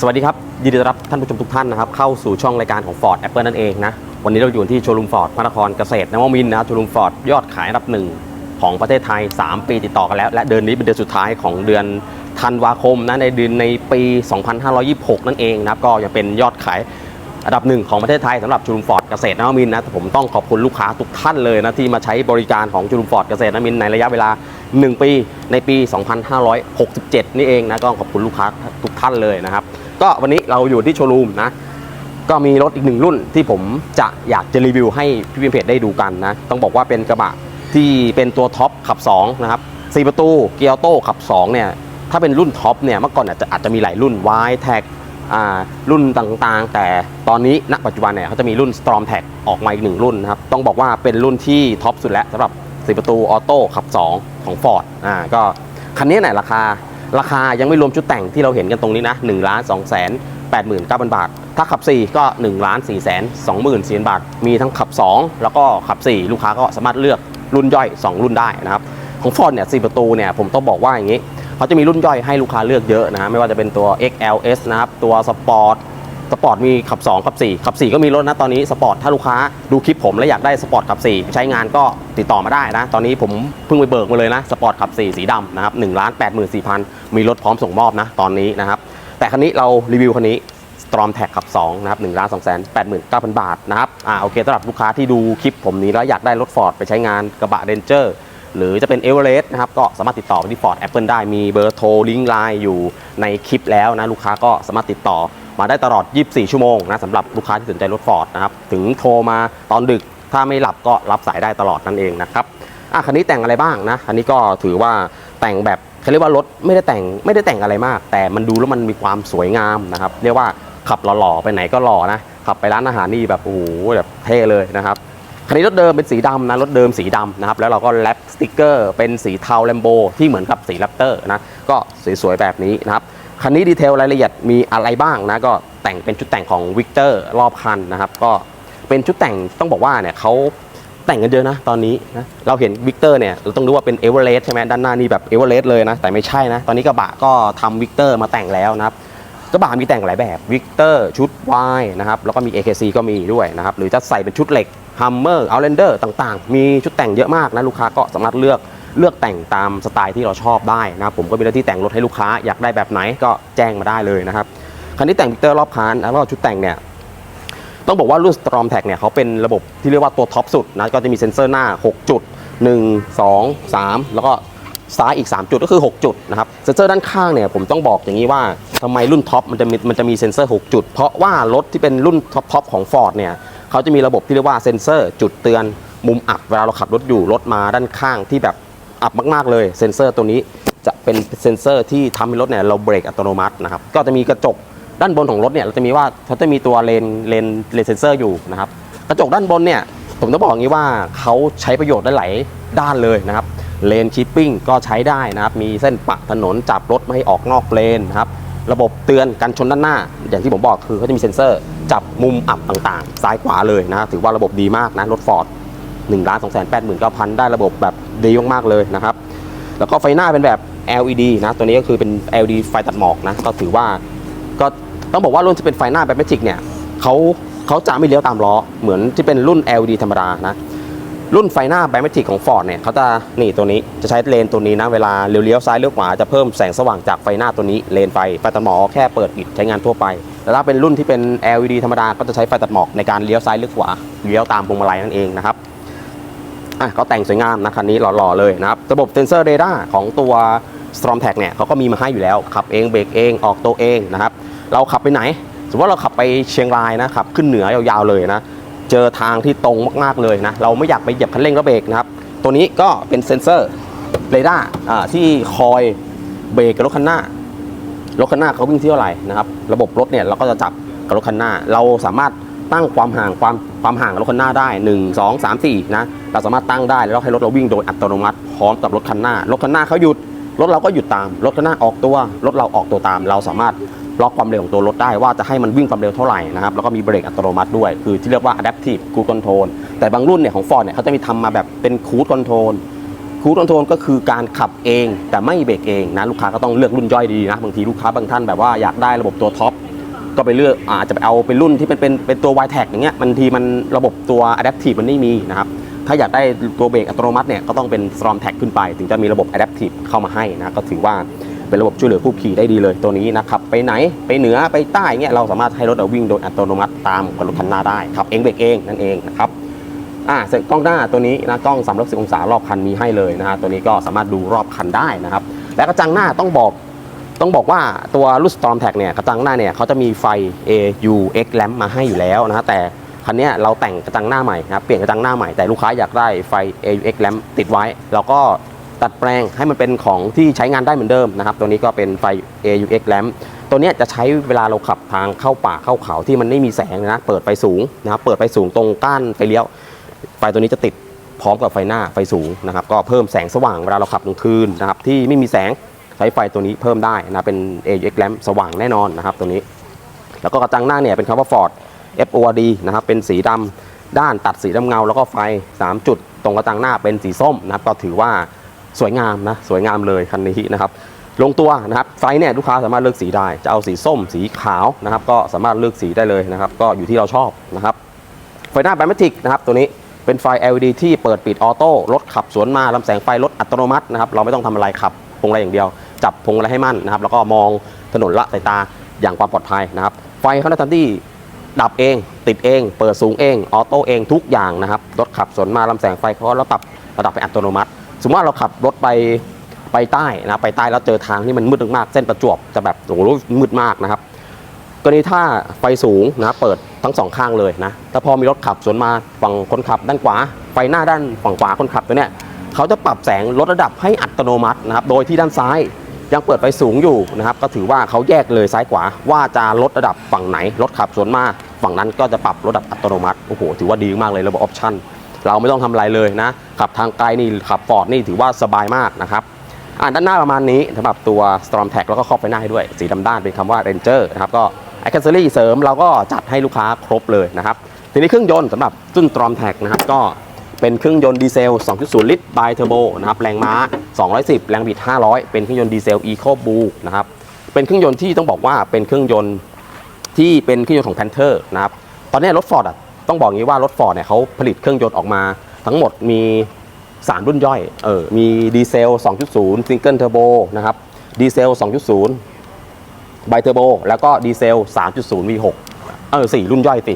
สวัสดีครับ ยินดีต้อนรับท่านผู้ชมทุกท่านนะครับ เข้าสู่ช่องรายการของ Ford Apple นั่นเองนะ วันนี้เราอยู่ที่โชว์รูมฟอร์ดพระนครเกษตรนวมินทร์นะโชว์รูมฟอร์ดยอดขายอันดับหนึ่งของประเทศไทย 3 ปีติดต่อกันแล้ว และเดือนนี้เป็นเดือนสุดท้ายของเดือนธันวาคมนะในเดือนในปี 2526 นั่นเองนะครับก็ยังเป็นยอดขายอันดับหนึ่งของประเทศไทยสำหรับจูรุมฟอร์ดเกษตรนวมินนะแต่ผมต้องขอบคุณลูกค้าทุกท่านเลยนะที่มาใช้บริการของจูรุมฟอร์ดเกษตรนวมินในระยะเวลา 1 ปีในปี 2567 นี่เองนะก็ขอบคุณลูกค้าทุกท่านเลยนะครับ ก็วันนี้เราอยู่ที่โชว์รูมนะ ก็มีรถอีกหนึ่งรุ่นที่ผมจะอยากจะรีวิวให้พี่พิมเพจได้ดูกันนะ ต้องบอกว่าเป็นกระบะที่เป็นตัวท็อปขับ2นะครับ4ประตูเกียร์ออโต้ขับ2เนี่ยถ้าเป็นรุ่นท็อปเนี่ยเมื่อก่อนอาจจะอาจจะมีหลายรุ่น Y t a g อ่ารุ่นต่างๆ แต่ตอนนี้ณปัจจุบันเนี่ยเขาจะมีรุ่น Storm Tag ออกมาอีกหนึ่งรุ่นนะครับต้องบอกว่าเป็นรุ่นที่ท็อปสุดแล้วสำหรับ4ประตูออโต้ขับ 2 ของ Ford อ่าก็คันนี้เนี่ยราคา ราคายังไม่รวมชุดแต่งที่เราเห็นกันตรงนี้นะ1ล้าน2แสน89,000บาท ถ้าขับ 4 ก็1ล้าน4แสน24,000บาท มีทั้งขับ 2 แล้วก็ขับ 4 ลูกค้าก็สามารถเลือกรุ่นย่อย 2 รุ่นได้นะครับ ของ Ford เนี่ย4ประตูเนี่ยผมต้องบอกว่าอย่างนี้เขาจะมีรุ่นย่อยให้ลูกค้าเลือกเยอะนะฮะไม่ว่าจะเป็นตัว XLS นะครับตัว Sport สปอร์ตมีขับ 2 ขับ 4 ขับ 4 ก็มีรถนะตอนนี้สปอร์ตถ้าลูกค้าดูคลิปผมแล้วอยากได้สปอร์ตขับ 4 ใช้งานก็ติดต่อมาได้นะ ตอนนี้ผมเพิ่งไปเบิกมาเลยนะสปอร์ตขับ 4 สีดำนะครับ1ล้าน84,000มีรถพร้อมส่งมอบนะตอนนี้นะครับแต่คันนี้เรารีวิวคันนี้ Storm Tag ขับ2นะครับ1ล้าน2 8 9 0 0 0บาทนะครับอ่าโอเคสำหรับลูกค้าที่ดูคลิปผมนี้แล้วอยากได้รถ Ford ไปใช้งานกระบะ Ranger หรือจะเป็น e v e r e s t นะครับก็สามารถติดต่อไปที่ Ford Apple ได้มีเบอร์โทรลิงก์ไลน์อยู่ในคลิปแล้วนะลูกค้าก็สามารถติดต่อ มาได้ตลอด 24 ชั่วโมงนะสำหรับลูกค้าที่สนใจรถ Ford นะครับ ถึงโทรมาตอนดึก ถ้าไม่หลับก็รับสายได้ตลอดนั่นเองนะครับ อะคันนี้แต่งอะไรบ้างนะ คันนี้ก็ถือว่าแต่งแบบเขาเรียกว่ารถไม่ได้แต่งไม่ได้แต่งอะไรมาก แต่มันดูแล้วมันมีความสวยงามนะครับ เรียกว่าขับหล่อๆไปไหนก็หล่อนะ ขับไปร้านอาหารนี่แบบโอ้โหแบบเท่เลยนะครับคันนี้รถเดิมเป็นสีดำนะรถเดิมสีดำนะครับแล้วเราก็แรปสติกเกอร์เป็นสีเทาแลมโบที่เหมือนกับสีแรปเตอร์นะก็สวยๆแบบนี้นะครับ คันนี้ดีเทลรายละเอียดมีอะไรบ้างนะก็แต่งเป็นชุดแต่งของวิกเตอร์รอบคันนะครับ ก็เป็นชุดแต่งต้องบอกว่าเนี่ยเขาแต่งกันเยอะนะตอนนี้นะเราเห็นวิกเตอร์เนี่ยเราต้องรู้ว่าเป็นเอเวอเรสต์ใช่ไหมด้านหน้านี่แบบเอเวอเรสต์เลยนะ แต่ไม่ใช่นะ ตอนนี้กระบะก็ทำวิกเตอร์มาแต่งแล้วนะครับกระบะมีแต่งหลายแบบวิกเตอร์ชุด Y นะครับแล้วก็มี AKC ก็มีด้วยนะครับหรือจะใส่เป็นชุดเหล็ก Hummer Outlander ต่างๆ มีชุดแต่งเยอะมากนะลูกค้าก็สามารถเลือก เลือกแต่งตามสไตล์ที่เราชอบได้นะครับผมก็มีหน้าที่แต่งรถให้ลูกค้าอยากได้แบบไหนก็แจ้งมาได้เลยนะครับคันนี้แต่งวิเตอร์รอบคันแล้วก็ชุดแต่งเนี่ยต้องบอกว่ารุ่น Storm Tag เนี่ยเขาเป็นระบบที่เรียกว่าตัวท็อปสุดนะก็จะมีเซ็นเซอร์หน้า 6 จุด 1 2 3 แล้วก็ซ้ายอีก 3 จุดก็คือ 6 จุดนะครับเซ็นเซอร์ด้านข้างเนี่ยผมต้องบอกอย่างนี้ว่าทำไมรุ่นท็อปมันจะมีมันจะมีเซ็นเซอร์ 6 จุด เพราะว่ารถที่เป็นรุ่นท็อปท็อปของ Ford เนี่ยเขาจะมีระบบที่เรียกว่าเซ็นเซอร์ จุดเตือนมุมอับเวลาเราขับรถอยู่รถมาด้านข้างที่แบบ อับมากๆเลยเซ็นเซอร์ตัวนี้จะเป็นเซ็นเซอร์ที่ทำให้รถเนี่ยเราเบรกอัตโนมัตินะครับก็จะมีกระจกด้านบนของรถเนี่ยเราจะมีว่าเขาจะมีตัวเลนเลนเลนเซ็นเซอร์อยู่นะครับกระจกด้านบนเนี่ยผมต้องบอกอย่างนี้ว่าเขาใช้ประโยชน์ได้หลายด้านเลยนะครับเลนชิปปิ้งก็ใช้ได้นะครับ มีเส้นปะถนนจับรถไม่ให้ออกนอกเลนนะครับ ระบบเตือนกันชนด้านหน้า อย่างที่ผมบอกคือเขาจะมีเซ็นเซอร์ จับมุมอับต่างๆ ซ้ายขวาเลยนะ ถือว่าระบบดีมากนะ รถฟอร์ด1ล้าน2 8 9 0 0 0ได้ระบบแบบ ดีมากๆเลยนะครับ แล้วก็ไฟหน้าเป็นแบบ LED นะตัวนี้ก็คือเป็น LED ไฟตัดหมอกนะก็ถือว่าก็ต้องบอกว่ารุ่นที่เป็นไฟหน้าแบบแมจิกเนี่ยเขาเขาจะไม่เลี้ยวตามล้อเหมือนที่เป็นรุ่น LED ธรรมดานะรุ่นไฟหน้าไบเมทริกของ Ford เนี่ยเขาจะนี่ตัวนี้จะใช้เลนตัวนี้นะเวลาเลี้ยวซ้ายเลี้ยวขวาจะเพิ่มแสงสว่างจากไฟหน้าตัวนี้เลนไฟไฟตัดหมอกแค่เปิดปิดใช้งานทั่วไปแต่ถ้าเป็นรุ่นที่เป็น LED ธรรมดาก็จะใช้ไฟตัดหมอกในการเลี้ยวซ้ายเลี้ยวขวาเลี้ยวตามพวงมาลัยนั่นเองนะครับ อะก็แต่งสวยงามนะคันนี้หล่อๆเลยนะครับ ระบบเซนเซอร์เรดาร์ของตัว Storm Tag เนี่ยเขาก็มีมาให้อยู่แล้ว ขับเองเบรกเองออกตัวเองนะครับ เราขับไปไหน สมมติว่าเราขับไปเชียงรายนะขับขึ้นเหนือยาวๆเลยนะเจอทางที่ตรงมากๆเลยนะเราไม่อยากไปเหยียบคันเร่งแล้วเบรกนะครับ ตัวนี้ก็เป็นเซนเซอร์เรดาร์ที่คอยเบรกกับรถคันหน้ารถคันหน้าเขาวิ่งที่เท่าไหร่นะครับ ระบบรถเนี่ยเราก็จะจับกับรถคันหน้า เราสามารถตั้งความห่างความ ความห่างกับรถคันหน้าได้ 1 2 3 4นะเราสามารถตั้งได้แล้วให้รถเราวิ่งโดยอัตโนมัติพร้อมกับรถคันหน้ารถคันหน้าเขาหยุดรถเราก็หยุดตามรถคันหน้าออกตัวรถเราออกตัวตาม เราสามารถล็อกความเร็วของตัวรถได้ว่าจะให้มันวิ่งความเร็วเท่าไหร่นะครับแล้วก็มีเบรกอัตโนมัติด้วย คือที่เรียกว่า adaptive cruise control แต่บางรุ่นเนี่ยของ Ford เนี่ยเขาจะมีทำมาแบบเป็น cruise control คูดคอนโทรลก็คือการขับเองแต่ไม่เบรกเองนะลูกค้าก็ต้องเลือกรุ่นย่อยดีนะบางทีลูกค้าบางท่านแบบว่าอยากได้ระบบตัวท็อป ก็ไปเลือกอาจจะไปเอาเป็นรุ่นที่เป็นเป็นเป็นตัว y t a g อย่างเงี้ยมันทีมันระบบตัว adaptive มันไม่มีนะครับถ้าอยากได้ตัวเบรกอัตโนมัติเนี่ยก็ต้องเป็น Storm Tag ขึ้นไป ถึงจะมีระบบ adaptive เข้ามาให้นะก็ถือว่าเป็นระบบช่วยเหลือผู้ขี่ได้ดีเลยตัวนี้นะครับไปไหนไปเหนือไปใต้เงี้ยเราสามารถให้รถวิ่งโดยอัตโนมัติตามกับรถคันหน้าได้ครับเองเบรกเองนั่นเองนะครับอ่าเสร็จกล้องหน้าตัวนี้นะกล้อง360องศารอบคันมีให้เลยนะฮะตัวนี้ก็สามารถดูรอบคันได้นะครับและกระจังหน้าต้องบอก ต้องบอกว่าตัวรุ่น Storm Tag เนี่ยกระจังหน้าเนี่ยเขาจะมีไฟ AUX lamp มาให้อยู่แล้วนะฮะแต่คันนี้เราแต่งกระจังหน้าใหม่นะเปลี่ยนกระจังหน้าใหม่แต่ลูกค้าอยากได้ไฟ AUX lamp ติดไว้ เราก็ตัดแปลงให้มันเป็นของที่ใช้งานได้เหมือนเดิมนะครับ ตัวนี้ก็เป็นไฟ AUX lamp ตัวนี้จะใช้เวลาเราขับทางเข้าป่าเข้าเขาที่มันไม่มีแสงนะเปิดไฟสูงนะครับเปิดไฟสูงตรงก้านไฟเลี้ยว ไฟตัวนี้จะติดพร้อมกับไฟหน้าไฟสูงนะครับก็เพิ่มแสงสว่างเวลาเราขับกลางคืนนะครับที่ไม่มีแสง ใช้ไฟตัวนี้เพิ่มได้นะเป็น AUX lamp สว่างแน่นอนนะครับตัวนี้ แล้วก็กระจังหน้าเนี่ยเป็นคำว่า Ford FORD นะครับเป็นสีดำด้านตัดสีดำเงา แล้วก็ไฟ 3 จุด ตรงกระจังหน้าเป็นสีส้มนะครับก็ถือว่าสวยงามนะสวยงามเลยคันนี้นะครับลงตัวนะครับไฟเนี่ยลูกค้าสามารถเลือกสีได้ จะเอาสีส้มสีขาวนะครับ ก็สามารถเลือกสีได้เลยนะครับ ก็อยู่ที่เราชอบนะครับไฟหน้าไบโมติกนะครับตัวนี้เป็นไฟ LED ที่เปิดปิดออโต้รถขับสวนมาลำแสงไฟรถอัตโนมัตินะครับเราไม่ต้องทำอะไรขับพวงมาลัยอย่างเดียว จับพวงมาลัยให้มั่นนะครับ แล้วก็มองถนนละสายตาอย่างความปลอดภัยนะครับ ไฟข้างหน้ทันที่ดับเอง ติดเอง เปิดสูงเอง ออโต้เองทุกอย่างนะครับ รถขับสวนมาลำแสงไฟเขาก็ปรับระดับเป็นอัตโนมัติ สมมติว่าเราขับรถไปไปใต้นะไปใต้แล้วเจอทางที่มันมืดมากๆเส้นประจวบจะแบบโอ้โหมืดมากนะครับกรณีถ้าไฟสูงนะเปิดทั้งสองข้างเลยนะถ้าพอมีรถขับสวนมาฝั่งคนขับด้านขวา ไฟหน้าด้านฝั่งขวาคนขับตัวเนี้ยเขาจะปรับแสงลดระดับให้อัตโนมัตินะครับ โดยที่ด้านซ้าย ยังเปิดไฟสูงอยู่นะครับ ก็ถือว่าเขาแยกเลยซ้ายขวาว่าจะลดระดับฝั่งไหนรถขับสวนมาฝั่งนั้นก็จะปรับระดับอัตโนมัติโอ้โหถือว่าดีมากเลยระบบออปชั่นเราไม่ต้องทำอะไรเลยนะขับทางไกลนี่ขับฟอร์ดนี่ถือว่าสบายมากนะครับอ่านด้านหน้าประมาณนี้สำหรับตัว Storm Tag แล้วก็ครอบไฟหน้าให้ด้วย สีดำด้านเป็นคำว่า Ranger นะครับก็ a c c e s s o r y เสริมเราก็จัดให้ลูกค้าครบเลยนะครับทีนี้เครื่องยนต์สำหรับรุ่น Storm Tag นะครับก็ เป็นเครื่องยนต์ดีเซล 2.0 ลิตร bi turbo นะครับแรงม้า 210 แรงบิด 500 เป็นเครื่องยนต์ดีเซล Eco Blue นะครับเป็นเครื่องยนต์ที่ต้องบอกว่าเป็นเครื่องยนต์ที่เป็นเครื่องยนต์ของ Panther นะครับตอนนี้รถ Ford อะต้องบอกงี้ว่ารถ Ford เนี่ยเขาผลิตเครื่องยนต์ออกมา ทั้งหมดมี3รุ่นย่อยเออมีดีเซล 2.0 ซิงเกิลเทอร์โบนะครับดีเซล 2.0ไบเทอร์โบแล้วก็ดีเซล 3.0 V6 เออ4รุ่นย่อยสิ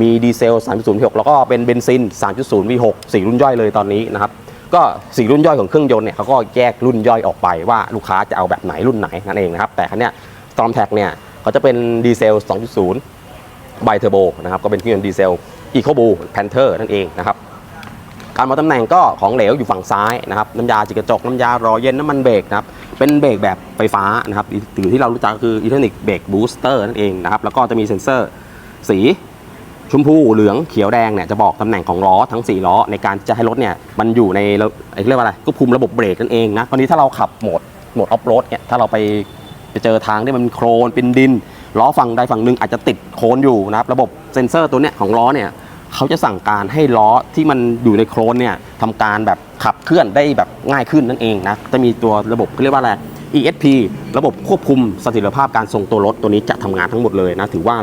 มีดีเซล 3.0 V6 แล้วก็เป็นเบนซิน 3.0 V6 4 รุ่นย่อยเลยตอนนี้นะครับ ก็สี่รุ่นย่อยของเครื่องยนต์เนี่ยเขาก็แยกรุ่นย่อยออกไปว่าลูกค้าจะเอาแบบไหนรุ่นไหนนั่นเองนะครับ แต่คันเนี้ย Storm Tag เนี่ยเขาจะเป็นดีเซล 2.0 ไบเทอร์โบนะครับ ก็เป็นเครื่องยนต์ดีเซล Eco Blue Panther นั่นเองนะครับ การวาตำแหน่งก็ของเหลวอยู่ฝั่งซ้ายนะครับ น้ำยาจิกกระจก น้ำยารอเย็น น้ำมันเบรกนะครับ เป็นเบรกแบบไฟฟ้านะครับหรือที่เรารู้จักก็คืออิเล็กทรอนิกเบรกบูสเตอร์นั่นเองนะครับ แล้วก็จะมีเซ็นเซอร์สี ชมพูเหลืองเขียวแดงเนี่ยจะบอกตำแหน่งของล้อทั้ง 4 ล้อ ในการจะให้รถเนี่ยมันอยู่ในเรียกว่าอะไรควบคุมระบบเบรกนั่นเองนะตอนนี้ถ้าเราขับโหมดโหมดออฟโรดเนี่ยถ้าเราไปไปเจอทางที่มันโครนเป็นดิน ล้อฝั่งใดฝั่งหนึ่งอาจจะติดโคลนอยู่นะครับระบบเซ็นเซอร์ตัวเนี้ยของล้อเนี่ยเขาจะสั่งการให้ล้อที่มันอยู่ในโครนเนี่ยทำการแบบขับเคลื่อนได้แบบง่ายขึ้นนั่นเองนะจะมีตัวระบบเรียกว่าอะไร ESP ระบบควบคุมเสถียรภาพการทรงตัวรถตัวนี้จะทำงานทั้งหมดเลยนะถือว่า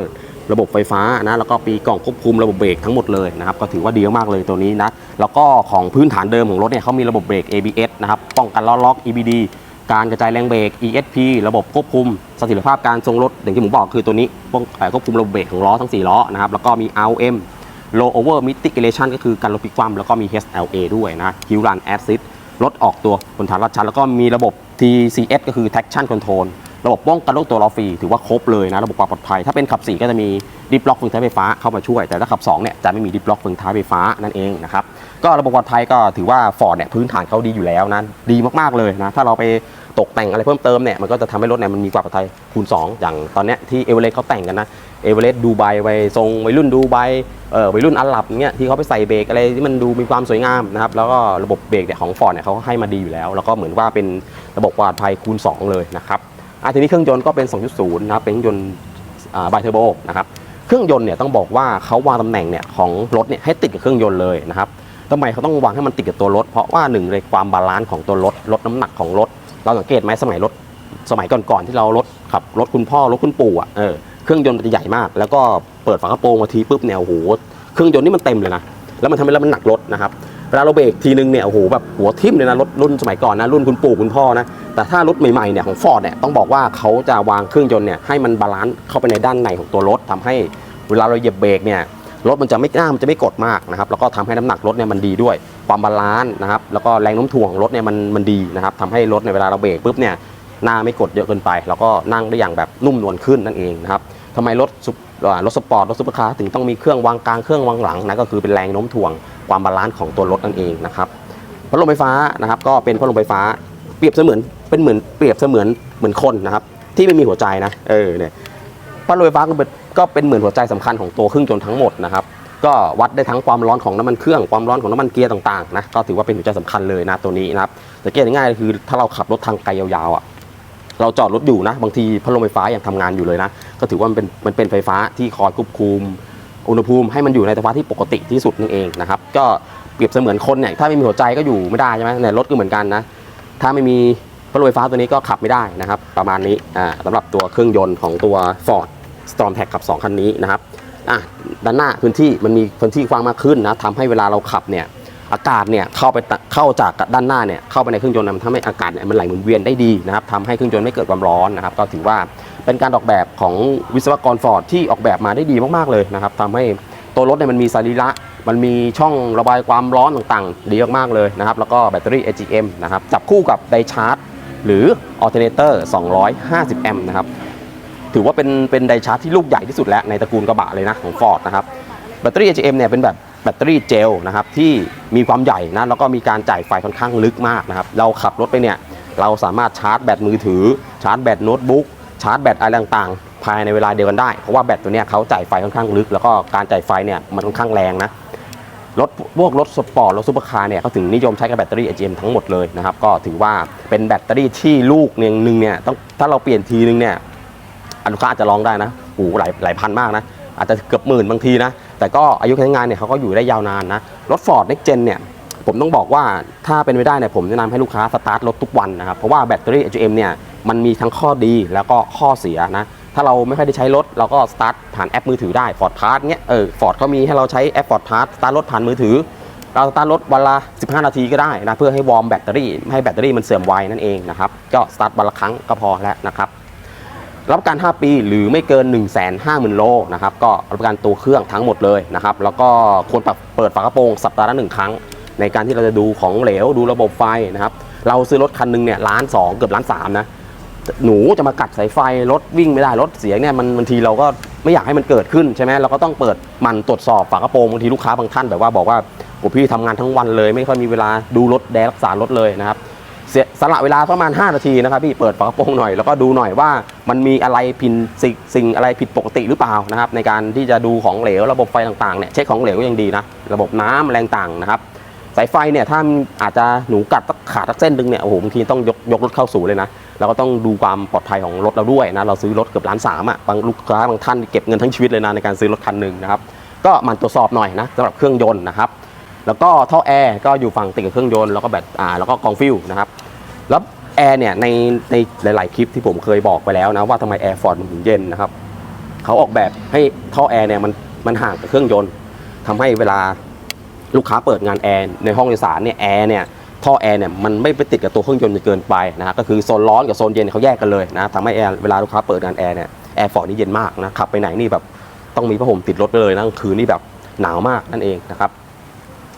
ระบบไฟฟ้านะแล้วก็ปีกล่องควบคุมระบบเบรกทั้งหมดเลยนะครับก็ถือว่าดีมากเลยตัวนี้นะแล้วก็ของพื้นฐานเดิมของรถเนี่ยเขามีระบบเบรก ABS นะครับป้องกันล้อล็อก EBD การกระจายแรงเบรก ESP ระบบควบคุมเสถียรภาพการทรงรถอย่างที่ผมบอกคือตัวนี้ป้องควบคุมระบบเบรกของล้อทั้ง 4 ล้อนะครับแล้วก็มี ROM low over mitigation ก็คือการลดพลิกคว่ำแล้วก็มี HLA ด้วยนะ Hill Run Assist ลดออกตัวบนฐานลัดชันแล้วก็มีระบบ TCS ก็คือ traction control ระบบป้องกันโรคตัวล้อฟรีถือว่าครบเลยนะระบบความปลอดภัย ถ้าเป็นขับ 4 ก็จะมีดิฟล็อกเฟืองท้ายไฟฟ้าเข้ามาช่วย แต่ถ้าขับ2เนี่ยจะไม่มีดิฟล็อกเฟืองท้ายไฟฟ้านั่นเองนะครับก็ระบบปลอดภัยก็ถือว่า Ford เนี่ยพื้นฐานเขาดีอยู่แล้วนะดีมากๆเลยนะถ้าเราไปตกแต่งอะไรเพิ่มเติมเนี่ยมันก็จะทำให้รถเนี่ยมันมีความปลอดภัยคูณ 2 อย่างตอนเนี้ยที่เอเวอเรสต์เขาแต่งกันนะเอเวอเรสต์ดูไบไวทรงวัยรุ่นดูไบเออวัยรุ่นอาหรับเงี้ยที่เขาไปใส่เบรกอะไรที่มันดูมีความสวยงามนะครับแล้วก็ระบบเบรกเนี่ยของ Ford เนี่ยเขาให้มาดีอยู่แล้ว แล้วก็เหมือนว่าเป็นระบบปลอดภัยคูณ 2 เลยนะครับ อะทีนี้เครื่องยนต์ก็เป็น 2.0 นะครับเป็นเครื่องยนต์ไบเทอร์โบนะครับเครื่องยนต์เนี่ยต้องบอกว่าเขาวางตำแหน่งเนี่ยของรถเนี่ยให้ติดกับเครื่องยนต์เลยนะครับทำไมเขาต้องวางให้มันติดกับตัวรถ เพราะว่าหนึ่งเลยความบาลานซ์ของตัวรถลดน้ำหนักของรถ เราสังเกตไหมสมัยรถสมัยก่อนๆที่เรารถขับรถคุณพ่อรถคุณปู่อะเออเครื่องยนต์มันจะใหญ่มาก แล้วก็เปิดฝากระโปรงมาทีปุ๊บเนี่ยโอ้โหเครื่องยนต์นี่มันเต็มเลยนะแล้วมันทำให้แล้วมันหนักรถนะครับ เวลาเราเบรกทีนึงเนี่ยโอ้โหแบบหัวทิ่มเลยนะรถรุ่นสมัยก่อนนะรุ่นคุณปู่คุณพ่อนะแต่ถ้ารถใหม่ๆเนี่ยของฟอร์ดเนี่ยต้องบอกว่าเขาจะวางเครื่องยนต์เนี่ยให้มันบาลานซ์เข้าไปในด้านในของตัวรถทำให้เวลาเราเหยียบเบรกเนี่ยรถมันจะไม่หน้ามันจะไม่กดมากนะครับแล้วก็ทำให้น้ำหนักรถเนี่ยมันดีด้วย ความบาลานซ์นะครับแล้วก็แรงโน้มถ่วงของรถเนี่ยมันมันดีนะครับทำให้รถในเวลาเราเบรกปุ๊บเนี่ยหน้าไม่กดเยอะเกินไป แล้วก็นั่งได้อย่างแบบนุ่มนวลขึ้นนั่นเองนะครับทำไมรถซุปอ่า รถสปอร์ตรถซุปเปอร์คาร์ถึงต้องมีเครื่องวางกลางเครื่องวางหลังนะก็คือเป็นแรงโน้มถ่วงความบาลานซ์ของตัวรถนั่นเองนะครับพัดลมไฟฟ้านะครับ ก็เป็นพัดลมไฟฟ้าเปรียบเสมือนเป็นเหมือนเปรียบเสมือนเหมือนคนนะครับ ที่ไม่มีหัวใจนะเออเนี่ยพัดลมไฟฟ้าก็เป็นก็เป็นเหมือนหัวใจสำคัญของตัวเครื่องยนต์ทั้งหมดนะครับก็วัดได้ทั้งความร้อนของน้ำมันเครื่องความร้อนของน้ำมันเกียร์ต่างๆนะก็ถือว่าเป็นหัวใจสำคัญเลยนะตัวนี้นะครับสังเกตง่ายๆคือถ้าเราขับรถทางไกลยาวๆอะ เราจอดรถอยู่นะ บางทีพัดลมไฟฟ้ายังทำงานอยู่เลยนะ ก็ถือว่ามันเป็นมันเป็นไฟฟ้าที่คอยควบคุมอุณหภูมิให้มันอยู่ในสภาพที่ปกติที่สุดนั่นเองนะครับ ก็เปรียบเสมือนคนเนี่ยถ้าไม่มีหัวใจก็อยู่ไม่ได้ใช่ไหมในรถก็เหมือนกันนะ ถ้าไม่มีพัดลมไฟฟ้าตัวนี้ก็ขับไม่ได้นะครับ ประมาณนี้อ่าสำหรับตัวเครื่องยนต์ของตัว Ford Storm t a c กับ 2 คันนี้นะครับอะด้านหน้าพื้นที่มันมีพื้นที่กว้างมากขึ้นนะทำให้เวลาเราขับเนี่ย อากาศเนี่ยเข้าไปเข้าจากด้านหน้าเนี่ยเข้าไปในเครื่องยนต์มันทำให้อากาศเนี่ยมันไหลหมุนเวียนได้ดีนะครับทำให้เครื่องยนต์ไม่เกิดความร้อนนะครับ ก็ถือว่าเป็นการออกแบบของวิศวกรฟอร์ดที่ออกแบบมาได้ดีมากๆเลยนะครับทำให้ตัวรถเนี่ยมันมีสรีระมันมีช่องระบายความร้อนต่างๆ ดีมากๆเลยนะครับ แล้วก็แบตเตอรี่ AGM นะครับจับคู่กับไดชาร์จหรือ Alternator 250 แอมป์นะครับถือว่าเป็นเป็นไดชาร์จที่ลูกใหญ่ที่สุดแล้วในตระกูลกระบะเลยนะของ Ford นะครับแบตเตอรี่ AGM เนี่ยเป็นแบบ แบตเตอรี่เจลนะครับที่มีความใหญ่นะแล้วก็มีการจ่ายไฟค่อนข้างลึกมากนะครับเราขับรถไปเนี่ยเราสามารถชาร์จแบตมือถือ ชาร์จแบตโน้ตบุ๊กชาร์จแบตอะไรต่างๆ ภายในเวลาเดียวกันได้ เพราะว่าแบตตัวเนี้ยเขาจ่ายไฟค่อนข้างลึก แล้วก็การจ่ายไฟเนี่ยมันค่อนข้างแรงนะรถพวกรถสปอร์ตรถซุปเปอร์คาร์เนี่ยเขาถึงนิยมใช้กับแบตเตอรี่ AGM ทั้งหมดเลยนะครับก็ถือว่าเป็นแบตเตอรี่ที่ลูกหนึ่งหนึ่งเนี่ยต้องถ้าเราเปลี่ยนทีนึงเนี่ยอะลูกค้าอาจจะลองได้นะโอ้โหหลายหลายพันมากนะอาจจะเกือบหมื่นบางทีนะ แต่ก็อายุการใช้งานเนี่ยเขาก็อยู่ได้ยาวนานนะรถ Ford Next Gen เนี่ยผมต้องบอกว่าถ้าเป็นไปได้เนี่ยผมแนะนำให้ลูกค้าสตาร์ทรถทุกวันนะครับเพราะว่าแบตเตอรี่ AGM เนี่ยมันมีทั้งข้อดีแล้วก็ข้อเสียนะถ้าเราไม่ค่อยได้ใช้รถเราก็สตาร์ทผ่านแอปมือถือได้ Ford Pass เงี้ยเออ Ford เขามีให้เราใช้แอป Ford Pass สตาร์ทรถผ่านมือถือ เราสตาร์ทรถวันละ 15 นาทีก็ได้นะเพื่อให้วอร์มแบตเตอรี่ไม่ให้แบตเตอรี่มันเสื่อมไวนั่นเองนะครับก็สตาร์ทวันละครั้งก็พอแล้วนะครับ รับประกัน 5 ปี หรือไม่เกิน 1 5 0 0 0 0 โลนะครับก็รับประกันตัวเครื่องทั้งหมดเลยนะครับแล้วก็ควรเปิดฝากระโปรงสัปดาห์ละหนึ่งครั้ง ในการที่เราจะดูของเหลวดูระบบไฟนะครับเราซื้อรถคันหนึงเนี่ยล้านสองเกือบล้านสามนะหนูจะมากัดสายไฟรถวิ่งไม่ได้รถเสียเนี่ยมันบางทีเราก็ไม่อยากให้มันเกิดขึ้นใช่ไหมเราก็ต้องเปิดมันตรวจสอบฝากระโปรงบางทีลูกค้าบางท่านแบบว่าบอกว่าโอ้พี่ทำงานทั้งวันเลย ไม่ค่อยมีเวลาดูรถแดรักษารถเลยนะครับ เสียสละเวลาประมาณ 5 นาทีนะครับพี่เปิดฝากระโปรงหน่อยแล้วก็ดูหน่อยว่ามันมีอะไรผิดสิ่งสิ่งอะไรผิดปกติหรือเปล่านะครับ ในการที่จะดูของเหลวระบบไฟต่างๆเนี่ยเช็คของเหลวยังดีนะระบบน้ำแรงต่างนะครับ สายไฟเนี่ยถ้าอาจจะหนูกัดสักขาดสักเส้นหนึ่งเนี่ยโอ้โหบางทีต้องยกยกรถเข้าศูนย์เลยนะเราก็ต้องดูความปลอดภัยของรถเราด้วยนะเราซื้อรถเกือบล้านสามอะบางลูกค้าบางท่านเก็บเงินทั้งชีวิตเลยนะในการซื้อรถคันหนึ่งนะครับก็มันตรวจสอบหน่อยนะสำหรับเครื่องยนต์นะครับ แล้วก็ท่อแอร์ก็อยู่ฝั่งติดกับเครื่องยนต์แล้วก็แบตอ่าแล้วก็กองฟิวนะครับแล้วแอร์เนี่ยในในหลาย ๆ คลิปที่ผมเคยบอกไปแล้วนะว่าทำไมแอร์ฟอร์ดมันถึงเย็นนะครับเขาออกแบบให้ท่อแอร์เนี่ยมันมันห่างกับเครื่องยนต์ทำให้เวลาลูกค้าเปิดงานแอร์ในห้องโดยสารเนี่ยแอร์เนี่ยท่อแอร์เนี่ยมันไม่ไปติดกับตัวเครื่องยนต์จนเกินไปนะฮะก็คือโซนร้อนกับโซนเย็นเขาแยกกันเลยนะทำให้แอร์เวลาลูกค้าเปิดงานแอร์เนี่ยแอร์ฟอร์ดนี่เย็นมากนะขับไปไหนนี่แบบต้องมีผ้าห่มติดรถไปเลยนะกลางคืนนี่แบบหนาวมากนั่นเองนะครับ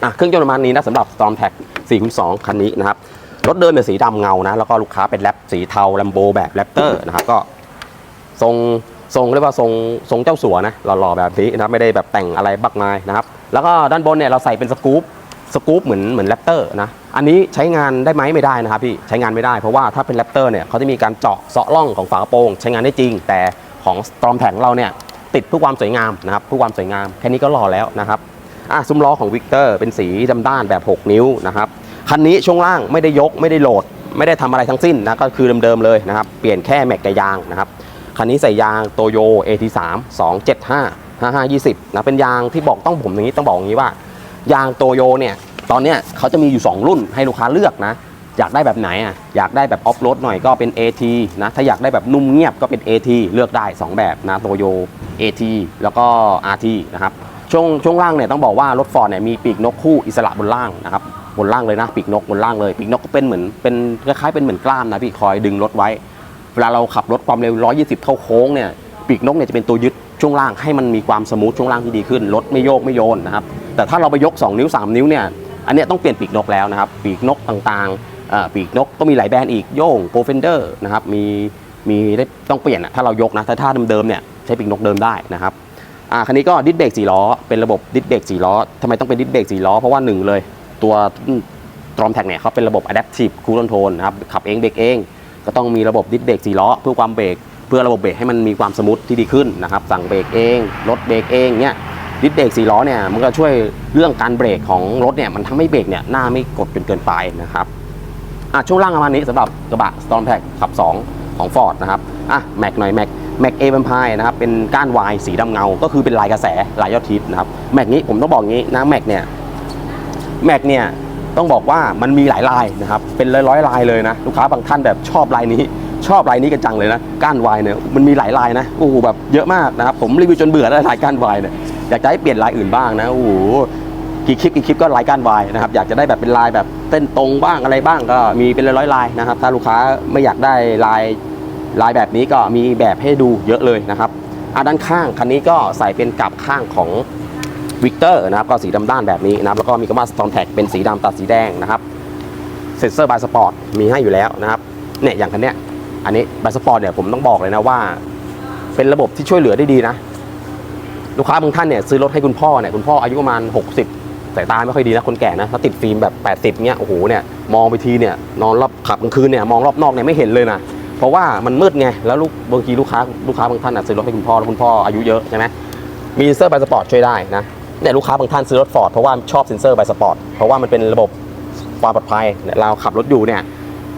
อะเครื่องยนต์ประมาณนี้นะสำหรับ Storm t a c 4 2 2คันนี้นะครับรถเดินเป็นสีดำเงานะแล้วก็ลูกค้าเป็นแรปสีเทาแลมโบแบบแรปเตอร์นะครับก็ทรงทรงเรียกว่าทรงทรงเจ้าสัวนะหล่อๆแบบนี้นะครับไม่ได้แบบแต่งอะไรบักมายนะครับแล้วก็ด้านบนเนี่ยเราใส่เป็นสกู๊ปสกู๊ปเหมือนเหมือนแรปเตอร์นะอันนี้ใช้งานได้ไหมไม่ได้นะครับพี่ใช้งานไม่ได้เพราะว่าถ้าเป็นแรปเตอร์เนี่ยเขาจะมีการเจาะเซาะร่องของฝากระโปรงใช้งานได้จริง แต่ของสตอมแผงเราเนี่ยติดเพื่อความสวยงามนะครับเพื่อความสวยงามแค่นี้ก็หล่อแล้วนะครับ อะซุ้มล้อของวิกเตอร์เป็นสีดำด้านแบบ 6 นิ้วนะครับคันนี้ช่วงล่างไม่ได้ยกไม่ได้โหลด ไม่ได้ทำอะไรทั้งสิ้นนะก็คือเดิมๆเลยนะครับ เปลี่ยนแค่แม็กกับยางนะครับคันนี้ใส่ยางโตโย AT3 275 5520นะเป็นยางที่บอกต้องผมอย่างนี้ต้องบอกอย่างนี้ว่า ยางโตโยเนี่ยตอนเนี้ยเขาจะมีอยู่ 2 รุ่นให้ลูกค้าเลือกนะอยากได้แบบไหนอะอยากได้แบบออฟโรดหน่อยก็เป็น AT นะถ้าอยากได้แบบนุ่มเงียบก็เป็น AT เลือกได้ 2 แบบนะโตโย AT แล้วก็ RT นะครับ ช่วงช่วงล่างเนี่ยต้องบอกว่ารถฟอร์ดเนี่ยมีปีกนกคู่อิสระบนล่างนะครับบนล่างเลยนะปีกนกบนล่างเลยปีกนกก็เป็นเหมือนเป็นคล้ายๆเป็นเหมือนกล้ามนะพี่คอยดึงรถไว้ เวลาเราขับรถความเร็ว 120 เข้าโค้งเนี่ยปีกนกเนี่ยจะเป็นตัวยึดช่วงล่างให้มันมีความสมูทช่วงล่างที่ดีขึ้นรถไม่โยกไม่โยนนะครับแต่ถ้าเราไปยก 2 นิ้ว 3 นิ้วเนี่ยอันเนี้ยต้องเปลี่ยนปีกนกแล้วนะครับปีกนกต่างๆอ่อปีกนกก็มีหลายแบรนด์อีกโย่งโปรเฟนเดอร์นะครับมีมีได้ต้องเปลี่ยนอะถ้าเรายกนะถ้าท่าเดิมๆเนี่ยใช้ปีกนกเดิมได้นะครับ อ่าคันนี้ก็ดิสเบรก4ล้อเป็นระบบดิสเบรก4ล้อทำไมต้องเป็นดิสเบรก4ล้อเพราะว่าหนึ่งเลย ตัวตรอมแท็กเนี่ยเขาเป็นระบบ Adaptive Cruise Control นะครับขับเองเบรกเอง ก็ต้องมีระบบดิสเบรก4ล้อเพื่อความเบรกเพื่อระบบเบรกให้มันมีความสมูทที่ดีขึ้นนะครับสั่งเบรกเองรถเบรกเองเนี่ยดิสเบรก4ล้อเนี่ยมันก็ช่วยเรื่องการเบรกของรถเนี่ยมันทำให้เบรกเนี่ยหน้าไม่กดจนเกินไปนะครับอะช่วงล่างประมาณนี้สำหรับกระบะ Storm Pack ขับ 2 ของ Ford นะครับ อะแม็กหน่อยแม็กแม็กเอเวมพายนะครับเป็นก้านวายสีดำเงา ก็คือเป็นลายกระแสลายยอดทิศนะครับแม็กนี้ผมต้องบอกงี้นะแม็กเนี่ยแม็กเนี่ยต้องบอกว่ามันมีหลายลายนะครับเป็นร้อยร้อยลายเลยนะลูกค้าบางท่านแบบชอบลายนี้ ชอบลายนี้กันจังเลยนะก้านวายเนี่ยมันมีหลายลายนะโอ้โหแบบเยอะมากนะครับผมรีวิวจนเบื่อแล้วลายก้านวายเนี่ยอยากจะให้เปลี่ยนลายอื่นบ้างนะโอ้โหกี่คลิปกี่คลิปก็ลายก้านวายนะครับอยากจะได้แบบเป็นลายแบบเต้นตรงบ้างอะไรบ้างก็มีเป็นร้อยๆลายนะครับถ้าลูกค้าไม่อยากได้ลาย ลายแบบนี้ก็มีแบบให้ดูเยอะเลยนะครับอะด้านข้างคันนี้ก็ใส่เป็นกับข้างของวิกเตอร์นะครับก็สีดำด้านแบบนี้นะครับแล้วก็มีกระมาสตอมแท็กเป็นสีดำตัดสีแดงนะครับเซนเซอร์บายสปอร์ตมีให้อยู่แล้วนะครับเนี่ยอย่างคันเนี้ยอันนี้บายสปอร์ตเนี่ยผมต้องบอกเลยนะว่า เป็นระบบที่ช่วยเหลือได้ดีนะ ลูกค้าบางท่านเนี่ยซื้อรถให้คุณพ่อเนี่ยคุณพ่ออายุประมาณ 60 สายตาไม่ค่อยดีนะคนแก่นะถ้าติดฟิล์มแบบ 80เงี้ยโอ้โหเนี่ยมองไปทีเนี่ยนอนรอบขับกลางคืนเนี่ยมองรอบนอกเนี่ยไม่เห็นเลยนะ เพราะว่ามันมืดไงแล้วลูกบางทีลูกค้าลูกค้าบางท่านอะซื้อรถให้คุณพ่อแล้วคุณพ่ออายุเยอะใช่ไหมมีเซนเซอร์ไบสปอร์ตช่วยได้นะเนี่ยลูกค้าบางท่านซื้อรถฟอร์ดเพราะว่าชอบเซนเซอร์ไบสปอร์ตเพราะว่ามันเป็นระบบความปลอดภัยเราขับรถอยู่เนี่ย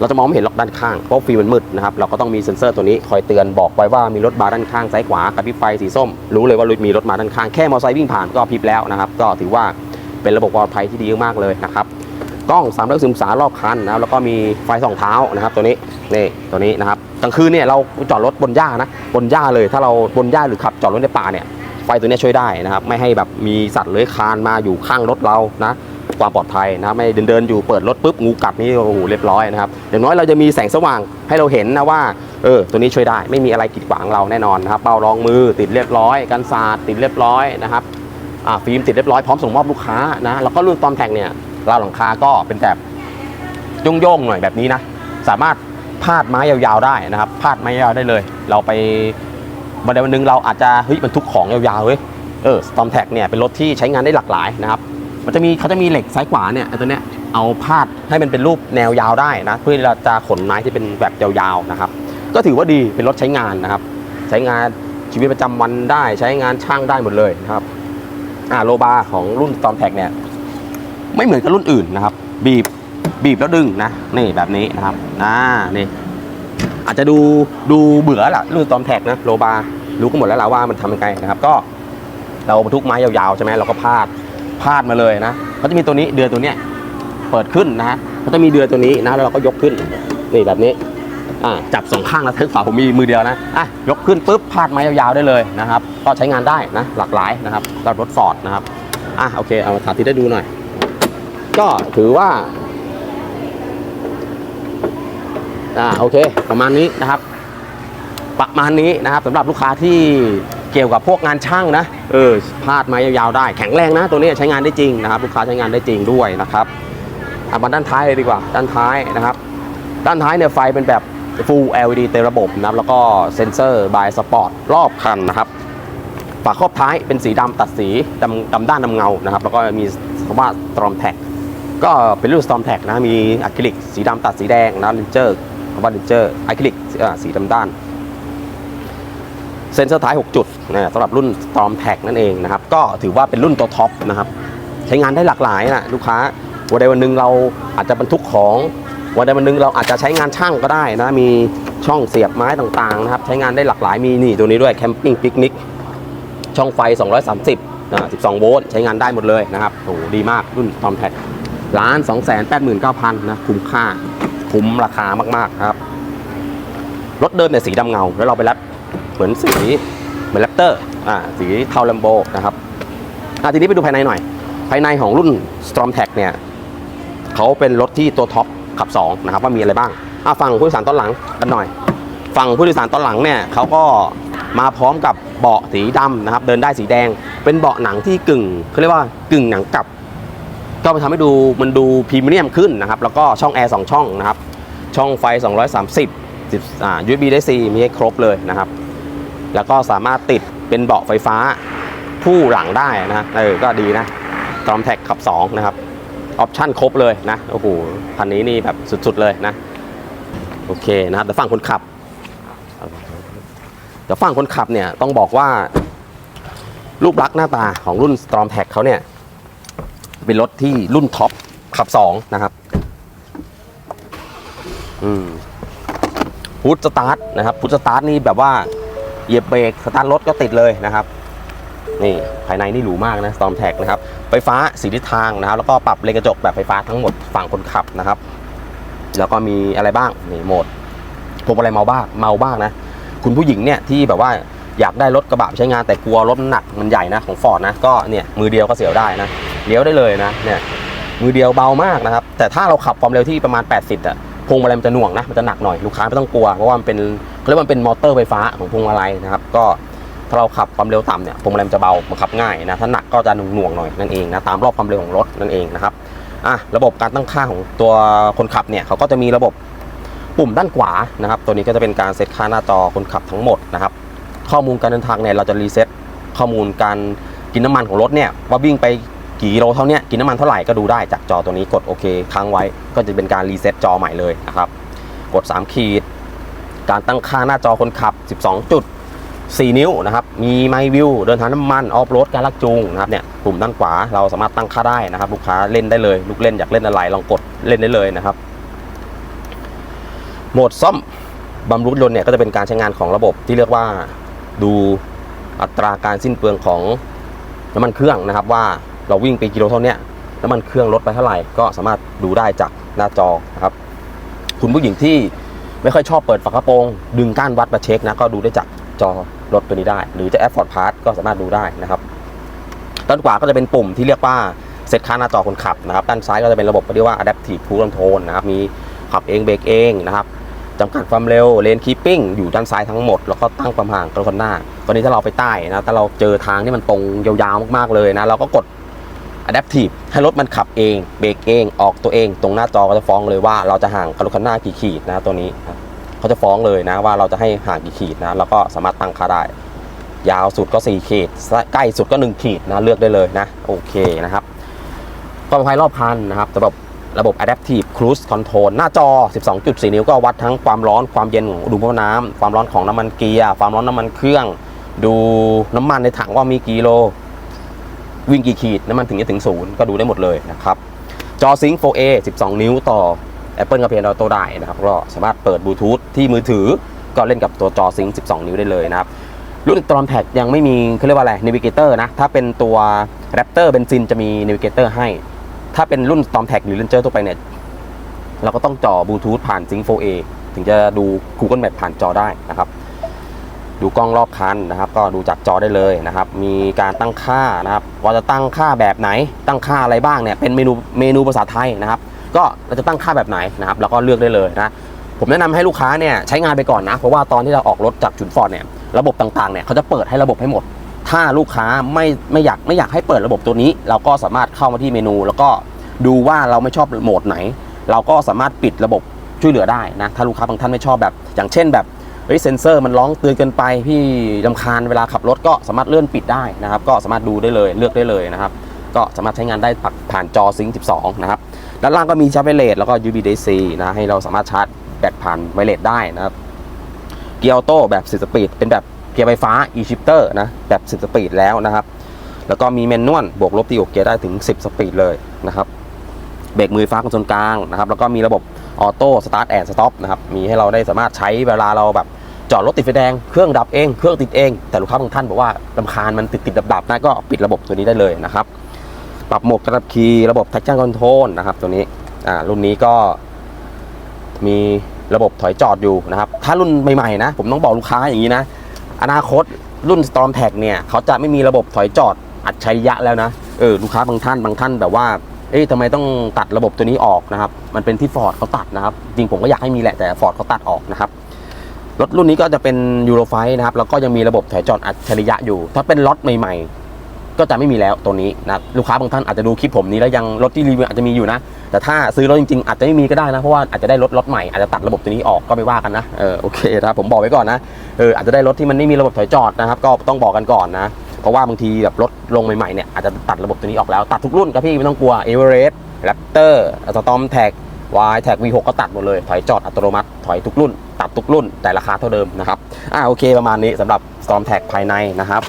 เราจะมองไม่เห็นล็อกด้านข้างเพราะฟิล์มมันมืดนะครับเราก็ต้องมีเซนเซอร์ตัวนี้คอยเตือนบอกไว้ว่ามีรถมาด้านข้างซ้ายขวากระพริบไฟสีส้ม รู้เลยว่ามีรถมาด้านข้างแค่มอเตอร์ไซค์วิ่งผ่านก็พริบแล้วนะครับก็ถือว่าเป็นระบบปลอดภัยที่ดีมากเลยนะครับ กล้อง3 6 0องศารอบคันนะครับแล้วก็มีไฟส่องเท้านะครับตัวนี้นี่ตัวนี้นะครับกลางคืนเนี่ยเราจอดรถบนหญ้านะบนหญ้าเลยถ้าเราบนหญ้าหรือขับจอดรถในป่าเนี่ยไฟตัวนี้ช่วยได้นะครับไม่ให้แบบมีสัตว์เลื้อยคลานมาอยู่ข้างรถเรานะความปลอดภัยนะครับไม่เดินเดินอยู่เปิดรถปุ๊บงูกัดนี่โอ้โหเรียบร้อยนะครับอย่างน้อยเราจะมีแสงสว่างให้เราเห็นนะว่าเออตัวนี้ช่วยได้ไม่มีอะไรกีดขวางเราแน่นอนนะครับเป้ารองมือติดเรียบร้อยกันสาดติดเรียบร้อยนะครับฟิล์มติดเรียบร้อยพร้อมส่งมอบลูกค้านะแล้วก็รุ่นตอมแท็กเนี่ย ราวหลังคาก็เป็นแบบโย่งๆหน่อยแบบนี้นะ สามารถพาดไม้ยาวๆได้นะครับ พาดไม้ยาวได้เลย เราไปวันใดวันหนึ่งเราอาจจะเฮ้ยบรรทุกของยาวๆเว้ยเออ Storm t a c เนี่ยเป็นรถที่ใช้งานได้หลากหลายนะครับ มันจะมีเขาจะมีเหล็กซ้ายขวาเนี่ยตัวเนี้ยเอาพาดให้มันเป็นรูปแนวยาวได้นะเพื่อเราจะขนไม้ที่เป็นแบบยาวๆนะครับ ก็ถือว่าดีเป็นรถใช้งานนะครับ ใช้งานชีวิตประจำวันได้ ใช้งานช่างได้หมดเลยนะครับอ่าโลบาของรุ่น Storm t a c เนี่ย ไม่เหมือนกับรุ่นอื่นนะครับ บีบบีบแล้วดึงนะนี่แบบนี้นะครับอ่านี่อาจจะดูดูเบื่อแหละรุ่นตอมแท็กนะโลบารู้กันหมดแล้วล่ะว่ามันทำยังไงนะครับ ก็เราบรรทุกไม้ยาวๆใช่ไหมเราก็พาดพาดมาเลยนะเขาจะมีตัวนี้เดือนตัวเนี้ยเปิดขึ้นนะฮะเขาจะมีเดือนตัวนี้นะแล้วเราก็ยกขึ้นนี่แบบนี้อ่าจับสองข้างนะทึกฝาผมมีมือเดียวนะอะยกขึ้นปุ๊บพาดไม้ยาวๆได้เลยนะครับ ก็ใช้งานได้นะหลากหลายนะครับสำหรับรถฟอร์ดนะครับอะโอเคเอามาสาธิตให้ดูหน่อย ก็ถือว่า อ่าโอเค ประมาณนี้นะครับ ประมาณนี้นะครับสำหรับลูกค้าที่เกี่ยวกับพวกงานช่างนะเออพาดไม้ยาวๆได้แข็งแรงนะ ตัวนี้ใช้งานได้จริงนะครับ ลูกค้าใช้งานได้จริงด้วยนะครับอะมาด้านท้ายเลยดีกว่า ด้านท้ายนะครับ ด้านท้ายเนี่ยไฟเป็นแบบ Full LED เต็มระบบนะครับ แล้วก็เซ็นเซอร์บายสปอร์ตรอบคันนะครับฝาครอบท้ายเป็นสีดำตัดสีดำดำด้านดำเงานะครับ แล้วก็มีคำว่า Storm Tag ก็ ก็เป็นรุ่น Storm Tag นะ มีอะคริลิกสีดำตัดสีแดงนะเลนเจอร์คำว่าเลนเจอร์อะคริลิกสีดำด้าน เซ็นเซอร์ท้าย 6 จุดนะสำหรับรุ่น Storm Tag นั่นเองนะครับ ก็ถือว่าเป็นรุ่นตัวท็อปนะครับ ใช้งานได้หลากหลายนะลูกค้า วันใดวันหนึ่งเราอาจจะบรรทุกของ วันใดวันหนึ่งเราอาจจะใช้งานช่างก็ได้นะ มีช่องเสียบไม้ต่างๆนะครับ ใช้งานได้หลากหลาย มีนี่ตัวนี้ด้วยแคมปิ้งปิกนิก ช่องไฟ 230นะ12 โวลต์ ใช้งานได้หมดเลยนะครับโอ้โหดีมากรุ่น Tom t a c ล้าน2 8 9 0 0 0นะคุ้มค่า คุ้มราคามากๆครับ รถเดิมเนี่ยสีดำเงา แล้วเราไปแรปเหมือนสีเหมือนแรปเตอร์อ่าสีเทาลัมโบนะครับอะทีนี้ไปดูภายในหน่อย ภายในของรุ่น Storm t a c เนี่ยเขาเป็นรถที่ตัวท็อปขับ 2 นะครับ ว่ามีอะไรบ้างอะฟังผู้โดยสารตอนหลังกันหน่อย ฝั่งผู้โดยสารตอนหลังเนี่ยเขาก็มาพร้อมกับเบาะสีดำนะครับ เดินได้สีแดง เป็นเบาะหนังที่กึ่งเขาเรียกว่ากึ่งหนังกลับ ก็ไปทำให้ดูมันดูพรีเมียมขึ้นนะครับ แล้วก็ช่องแอร์2ช่องนะครับ ช่องไฟ 230 10อ่า USB ได้ C มีให้ครบเลยนะครับ แล้วก็สามารถติดเป็นเบาะไฟฟ้าผู้หลังได้นะเออก็ดีนะตอมแท็กขับ 2 นะครับ ออปชั่นครบเลยนะ โอ้โหคันนี้นี่แบบสุดๆเลยนะ โอเคนะครับแต่ฝั่งคนขับแต่ฝั่งคนขับเนี่ยต้องบอกว่ารูปลักษณ์หน้าตาของรุ่น Storm t a c เขาเนี่ย เป็นรถที่รุ่นท็อปขับ2นะครับอืมพุทสตาร์ทนะครับพุทสตาร์ทนี่แบบว่าเหยียบเบรกสตาร์ทรถก็ติดเลยนะครับ นี่ภายในนี่หรูมากนะ Storm t a c นะครับ ไฟฟ้าสีทิศทางนะครับ แล้วก็ปรับเลนกระจกแบบไฟฟ้าทั้งหมดฝั่งคนขับนะครับ แล้วก็มีอะไรบ้างนี่โหมดพวงมาลัยเมาบ้างเมาบ้างนะ คุณผู้หญิงเนี่ยที่แบบว่าอยากได้รถกระบะใช้งานแต่กลัวรถหนักมันใหญ่นะของฟอร์ดนะก็เนี่ยมือเดียวก็เสียวได้นะ เลี้ยวได้เลยนะเนี่ยมือเดียวเบามากนะครับ แต่ถ้าเราขับความเร็วที่ประมาณ 80อะพวงมาลัยมันจะหน่วงนะมันจะหนักหน่อยลูกค้าไม่ต้องกลัวเพราะว่ามันเป็นเรียกว่ามันเป็นมอเตอร์ไฟฟ้าของพวงมาลัยนะครับก็ถ้าเราขับความเร็วต่ำเนี่ยพวงมาลัยมันจะเบาบังคับง่ายนะถ้าหนักก็จะหน่วงๆหน่อยนั่นเองนะตามรอบความเร็วของรถนั่นเองนะครับอะระบบการตั้งค่าของตัวคนขับเนี่ยเขาก็จะมีระบบปุ่มด้านขวานะครับ ตัวนี้ก็จะเป็นการเซตค่าหน้าจอคนขับทั้งหมดนะครับ ข้อมูลการเดินทางเนี่ยเราจะรีเซ็ตข้อมูลการกินน้ำมันของรถเนี่ยว่าวิ่งไป กี่กิโลเท่านี้กินน้ำมันเท่าไหร่ก็ดูได้จากจอตัวนี้กดโอเคค้างไว้ก็จะเป็นการรีเซ็ตจอใหม่เลยนะครับ กด 3 ขีด การตั้งค่าหน้าจอคนขับ 12 จุด 4 นิ้วนะครับ มีไมวิวเดินทางน้ำมัน ออฟโรดการลักจูงนะครับเนี่ยปุ่มด้านขวาเราสามารถตั้งค่าได้นะครับ ลูกค้าเล่นได้เลย ลูกเล่นอยากเล่นอะไรลองกดเล่นได้เลยนะครับ โหมดซ่อมบำรุงรถเนี่ยก็จะเป็นการใช้งานของระบบที่เรียกว่าดูอัตราการสิ้นเปลืองของน้ำมันเครื่องนะครับว่า เราวิ่งไปกิโลเท่านี้น้ำมันเครื่องลดไปเท่าไหร่ก็สามารถดูได้จากหน้าจอนะครับคุณผู้หญิงที่ไม่ค่อยชอบเปิดฝากระโปรง ดึงก้านวัดมาเช็คนะก็ดูได้จากจอรถตัวนี้ได้ หรือจะแอปฟอร์ดพาร์ทก็สามารถดูได้นะครับด้านขวาก็จะเป็นปุ่มที่เรียกว่าเซตค่าหน้าจอคนขับนะครับด้านซ้ายก็จะเป็นระบบที่เรียกว่า adaptive cruise control นะครับมีขับเองเบรกเองนะครับจำกัดความเร็วเลนคีปปิ้งอยู่ด้านซ้ายทั้งหมด แล้วก็ตั้งความห่างกับคนหน้าตอนนี้ถ้าเราไปใต้นะถ้าเราเจอทางที่มันตรงยาวๆมากๆเลยนะเราก็กด adaptive ให้รถมันขับเอง เบรกเอง ออกตัวเอง ตรงหน้าจอก็จะฟ้องเลยว่าเราจะห่างกับรถคันหน้ากี่ขีดนะตัวนี้เขาจะฟ้องเลยนะว่าเราจะให้ห่างกี่ขีดนะแล้วก็สามารถตั้งค่าได้ ยาวสุดก็ 4 ขีด ใกล้สุดก็ 1 ขีดนะเลือกได้เลยนะ โอเคนะครับความปลอดภัยรอบคันนะครับระบบระบบ Adaptive Cruise Control หน้าจอ 12.4 นิ้วก็วัดทั้งความร้อนความเย็นของอุณหภูมิน้ำความร้อนของน้ำมันเกียร์ ความร้อนน้ำมันเครื่อง ดูน้ำมันในถังว่ามีกี่โล วิ่งกี่ขีดน้ำมันถึงจะถึงศูนย์ก็ดูได้หมดเลยนะครับ จอซิงค์ 4A 12 นิ้วต่อ Apple CarPlay Auto ได้นะครับ ก็สามารถเปิดบลูทูธที่มือถือก็เล่นกับตัวจอซิงค์12 นิ้วได้เลยนะครับ รุ่นตรอนแท็กยังไม่มีเขาเรียกว่าอะไร n น v ิเกเตอร์นะ ถ้าเป็นตัว Raptor เบนซินจะมี n น v ิเกเตอร์ให้ ถ้าเป็นรุ่น Storm t a c หรือ Ranger ทั่วไปเนี่ยเราก็ต้องจ่อบลูทูธผ่าน Sync 4A ถึงจะดู Google Map ผ่านจอได้นะครับ ดูกล้องรอบคันนะครับ ก็ดูจากจอได้เลยนะครับ มีการตั้งค่านะครับว่าจะตั้งค่าแบบไหน ตั้งค่าอะไรบ้างเนี่ยเป็นเมนูเมนูภาษาไทยนะครับ ก็เราจะตั้งค่าแบบไหนนะครับแล้วก็เลือกได้เลยนะผมแนะนำให้ลูกค้าเนี่ยใช้งานไปก่อนนะ เพราะว่าตอนที่เราออกรถจากจุนฟอร์ดเนี่ยระบบต่างๆเนี่ยเขาจะเปิดให้ระบบให้หมด ถ้าลูกค้าไม่ไม่อยากไม่อยากให้เปิดระบบตัวนี้ เราก็สามารถเข้ามาที่เมนู แล้วก็ดูว่าเราไม่ชอบโหมดไหน เราก็สามารถปิดระบบช่วยเหลือได้นะถ้าลูกค้าบางท่านไม่ชอบแบบ อย่างเช่นแบบ เฮ้ยเซนเซอร์มันร้องเตือนเกินไปพี่ลำคาญเวลาขับรถก็สามารถเลื่อนปิดได้นะครับ ก็สามารถดูได้เลยเลือกได้เลยนะครับ ก็สามารถใช้งานได้ผ่านจอซิงค์12 นะครับ ด้านล่างก็มีชาร์จไวเลสแล้วก็ USB-DC นะให้เราสามารถชาร์จแบตผ่านไวเลสได้นะครับเกียร์ออโต้แบบ10สปีดเป็นแบบเกียร์ไฟฟ้า e-shifter นะแบบ10สปีดแล้วนะครับ แล้วก็มีแมนนวลบวกลบตีอกเกียร์ได้ถึง 10 สปีดเลยนะครับเบรกมือฟ้าคอนโซลกลางนะครับแล้วก็มีระบบ ออโต้สตาร์ทแอนด์สต็อปนะครับมีให้เราได้สามารถใช้เวลาเราแบบจอดรถติดไฟแดง เครื่องดับเอง เครื่องติดเอง แต่ลูกค้าบางท่านบอกว่าลำคาญมันติดติดดับดับนะก็ปิดระบบตัวนี้ได้เลยนะครับ ปรับโหมดกระดับคีย์ระบบ traction control นะครับตัวนี้อ่ารุ่นนี้ก็มีระบบถอยจอดอยู่นะครับ ถ้ารุ่นใหม่ๆนะ ผมต้องบอกลูกค้าอย่างนี้นะ อนาคตรุ่น Storm t a g เนี่ย เขาจะไม่มีระบบถอยจอดอัจฉริยะแล้วนะ เออ ลูกค้าบางท่านบางท่านแบบว่า เอ๊ะทำไมต้องตัดระบบตัวนี้ออกนะครับ มันเป็นที่ฟอร์ดเขาตัดนะครับ จริงผมก็อยากให้มีแหละแต่ฟอร์ดเขาตัดออกนะครับ รถรุ่นนี้ก็จะเป็นยูโรไฟนะครับ แล้วก็ยังมีระบบถอยจอดอัจฉริยะอยู่ ถ้าเป็นรถใหม่ ๆ ก็จะไม่มีแล้วตัวนี้นะลูกค้าบางท่านอาจจะดูคลิปผมนี้แล้วยังรถที่รีวิวอาจจะมีอยู่นะ แต่ถ้าซื้อรถจริงๆอาจจะไม่มีก็ได้นะ เพราะว่าอาจจะได้รถรถใหม่อาจจะตัดระบบตัวนี้ออกก็ไม่ว่ากันนะ เออโอเคนะครับผมบอกไว้ก่อนนะ เอออาจจะได้รถที่มันไม่มีระบบถอยจอดนะครับ ก็ต้องบอกกันก่อนนะ เพราะว่าบางทีแบบรถลงใหม่ๆเนี่ยอาจจะตัดระบบตัวนี้ออกแล้วตัดทุกรุ่นครับพี่ไม่ต้องกลัวเอเวอเรสต์แรปเตอร์สตอมแท็กวายแท็ก V6 ก็ตัดหมดเลย ถอยจอดอัตโนมัติ ถอยทุกรุ่น ตัดทุกรุ่น แต่ราคาเท่าเดิมนะครับ อ่าโอเคประมาณนี้สำหรับ Storm Tag ภายในนะครับ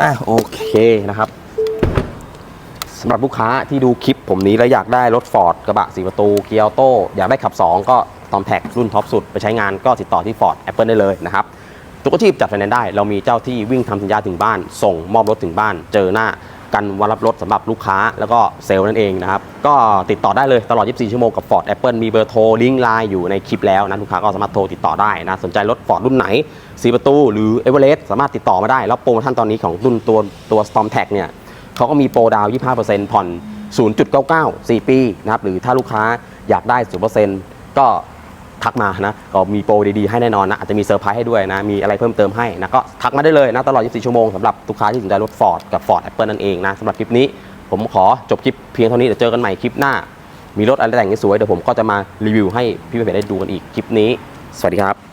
อ่าโอเคนะครับสำหรับลูกค้าที่ดูคลิปผมนี้แล้วอยากได้รถ Ford กระบะสีประตูเกียร์ออโต้อยากได้ขับ 2 ก็ Storm Tag รุ่นท็อปสุดไปใช้งานก็ติดต่อที่ Ford Apple ได้เลยนะครับ ทุกอาชีพจัดไฟแนนซ์ได้ เรามีเจ้าที่วิ่งทำสัญญาถึงบ้าน ส่งมอบรถถึงบ้าน เจอหน้ากันวันรับรถสำหรับลูกค้าแล้วก็เซลล์นั่นเองนะครับ ก็ติดต่อได้เลยตลอด 24 ชั่วโมงกับ Ford Apple มีเบอร์โทร ลิงก์ไลน์อยู่ในคลิปแล้วนะลูกค้าก็สามารถโทรติดต่อได้นะ สนใจรถ Ford รุ่นไหน 4 ประตู หรือ e v e r e s t สามารถติดต่อมาได้ แล้วโปรโมชั่นตอนนี้ของรุ่นตัวตัว Storm Tag เนี่ยเขาก็มีโปรดาว 25%ผ่อน 0.99 4 ปีนะครับหรือถ้าลูกค้าอยากได้ 0%ก็ ทักมานะก็มีโปรดีๆให้แน่นอนนะอาจจะมีเซอร์ไพรส์ให้ด้วยนะมีอะไรเพิ่มเติมให้นะก็ทักมาได้เลยนะตลอด 24 ชั่วโมงสำหรับลูกค้าที่สนใจรถ Ford กับ Ford Apple นั่นเองนะสำหรับคลิปนี้ ผมขอจบคลิปเพียงเท่านี้เดี๋ยวเจอกันใหม่คลิปหน้า มีรถอะไรแต่งสวยเดี๋ยวผมก็จะมารีวิวให้พี่เพจได้ดูกันอีกคลิปนี้ สวัสดีครับ